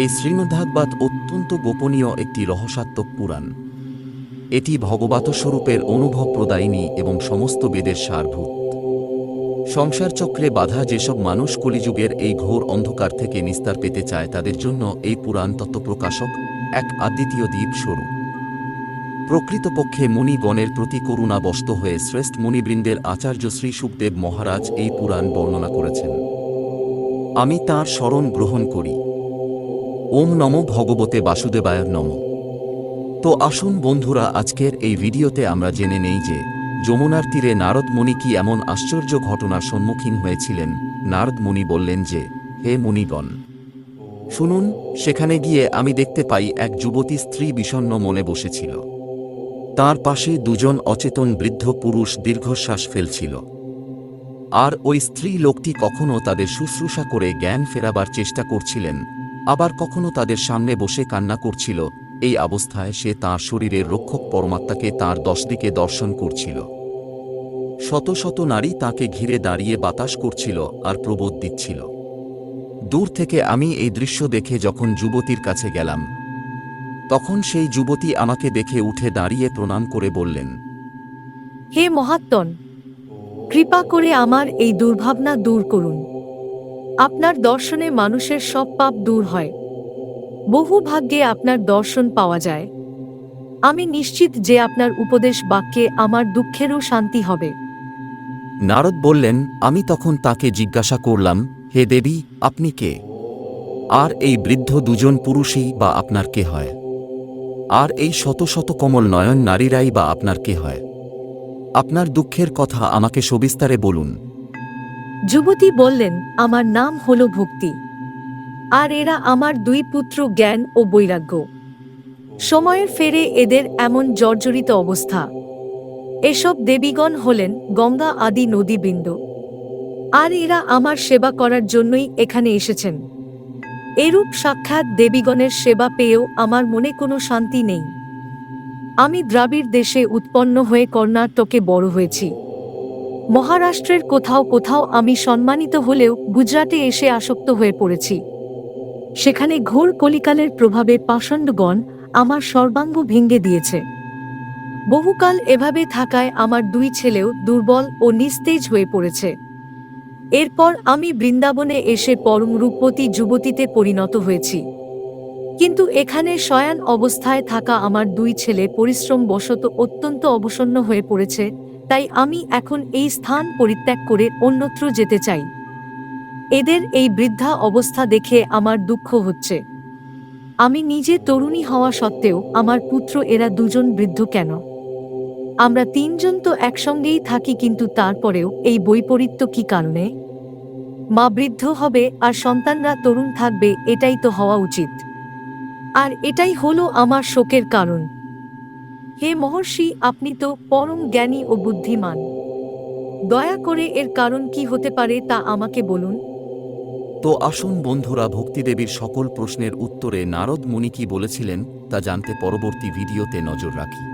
এই শ্রীমদ্ভাগবত অত্যন্ত গোপনীয় একটি রহস্যাত্মক পুরাণ। এটি ভগবত স্বরূপের অনুভব প্রদায়িনী এবং সমস্ত বেদের সারভূত। সংসার চক্রে বাধা যেসব মানুষ কলিযুগের এই ঘোর অন্ধকার থেকে নিস্তার পেতে চায়, তাদের জন্য এই পুরাণ তত্ত্বপ্রকাশক এক আদ্বিতীয় দ্বীপ স্বরূপ প্রকৃতপক্ষে মুনিগণের প্রতি করুণাবস্ত হয়ে শ্রেষ্ঠ মুনিবৃন্দের আচার্য শ্রী সুখদেব মহারাজ এই পুরাণ বর্ণনা করেছেন। আমি তার স্মরণ গ্রহণ করি ওম নম ভগবতে বাসুদেবায় নম। তো আসুন বন্ধুরা, আজকের এই ভিডিওতে আমরা জেনে নেই যে যমুনার তীরে নারদ মুনি কি এমন আশ্চর্য ঘটনার সম্মুখীন হয়েছিলেন? নারদ মুনি বললেন যে, হে মুনিগণ, শুনুন, সেখানে গিয়ে আমি দেখতে পাই এক যুবতী স্ত্রী বিষণ্ণ মনে বসেছিল। তার পাশে দুজন অচেতন বৃদ্ধ পুরুষ দীর্ঘশ্বাস ফেলছিল। আর ওই স্ত্রী লোকটি কখনো তাদের শুশ্রূষা করে জ্ঞান ফেরাবার চেষ্টা করছিলেন আবার কখনো তাদের সামনে বসে কান্না করছিল। এই অবস্থায় সে তার শরীরের রক্ষক পরমাত্মাকে তার দশদিকে দর্শন করছিল। শত শত নারী তাকে ঘিরে দাঁড়িয়ে বাতাস করছিল আর প্রবোধ দিচ্ছিল। দূর থেকে আমি এই দৃশ্য দেখে যখন যুবতীর কাছে গেলাম, তখন সেই যুবতী আমাকে দেখে উঠে দাঁড়িয়ে প্রণাম করে বললেন, হে মহাত্মন, কৃপা করে আমার এই দুর্ভাবনা দূর করুন। আপনার দর্শনে মানুষের সব পাপ দূর হয়। বহু ভাগ্যে আপনার দর্শন পাওয়া যায়। আমি নিশ্চিত যে আপনার উপদেশ বাক্যে আমার দুঃখেরও শান্তি হবে। নারদ বললেন, আমি তখন তাকে জিজ্ঞাসা করলাম, হে দেবী, আপনি কে? আর এই বৃদ্ধ দুজন পুরুষই বা আপনার কে হয়? আর এই শত শত কমল নয়ন নারীরাই বা আপনার কে হয়? আপনার দুঃখের কথা আমাকে সবিস্তারে বলুন। যুবতী বললেন, আমার নাম হল ভক্তি। আর এরা আমার দুই পুত্র জ্ঞান ও বৈরাগ্য। সময়ের ফেরে এদের এমন জর্জরিত অবস্থা। এসব দেবীগণ হলেন গঙ্গা আদি নদীবৃন্দ। আর এরা আমার সেবা করার জন্যই এখানে এসেছেন। এরূপ সাক্ষাৎ দেবীগণের সেবা পেয়েও আমার মনে কোনো শান্তি নেই। আমি দ্রাবিড় দেশে উৎপন্ন হয়ে কর্ণাটকে বড় হয়েছি। মহারাষ্ট্রের কোথাও কোথাও আমি সম্মানিত হলেও গুজরাটে এসে আসক্ত হয়ে পড়েছি। সেখানে ঘোর কলিকালের প্রভাবে পাষণ্ডগণ আমার সর্বাঙ্গ ভেঙে দিয়েছে। বহুকাল এভাবে থাকায় আমার দুই ছেলেও দুর্বল ও নিস্তেজ হয়ে পড়েছে। এরপর আমি বৃন্দাবনে এসে পরম রূপবতী যুবতীতে পরিণত হয়েছি। কিন্তু এখানে শয়ান অবস্থায় থাকা আমার দুই ছেলে পরিশ্রম বশত অত্যন্ত অবসন্ন হয়ে পড়েছে তাই আমি এখন এই স্থান পরিত্যাগ করে অন্যত্র যেতে চাই। এদের এই বৃদ্ধা অবস্থা দেখে আমার দুঃখ হচ্ছে। আমি নিজে তরুণী হওয়া সত্ত্বেও আমার পুত্র এরা দুজন বৃদ্ধ কেন? আমরা তিনজন তো একসঙ্গেই থাকি কিন্তু তারপরেও এই বৈপরীত্য কি কারণে? মা বৃদ্ধ হবে আর সন্তানরা তরুণ থাকবে এটাই তো হওয়া উচিত। আর এটাই হলো আমার শোকের কারণ। হে মহর্ষি, আপনি তো পরম জ্ঞানী ও বুদ্ধিমান। দয়া করে এর কারণ কি হতে পারে তা আমাকে বলুন। তো আসুন বন্ধুরা, ভক্তিদেবীর সকল প্রশ্নের উত্তরে নারদ মুনি কি বলেছিলেন তা জানতে পরবর্তী ভিডিওতে নজর রাখি।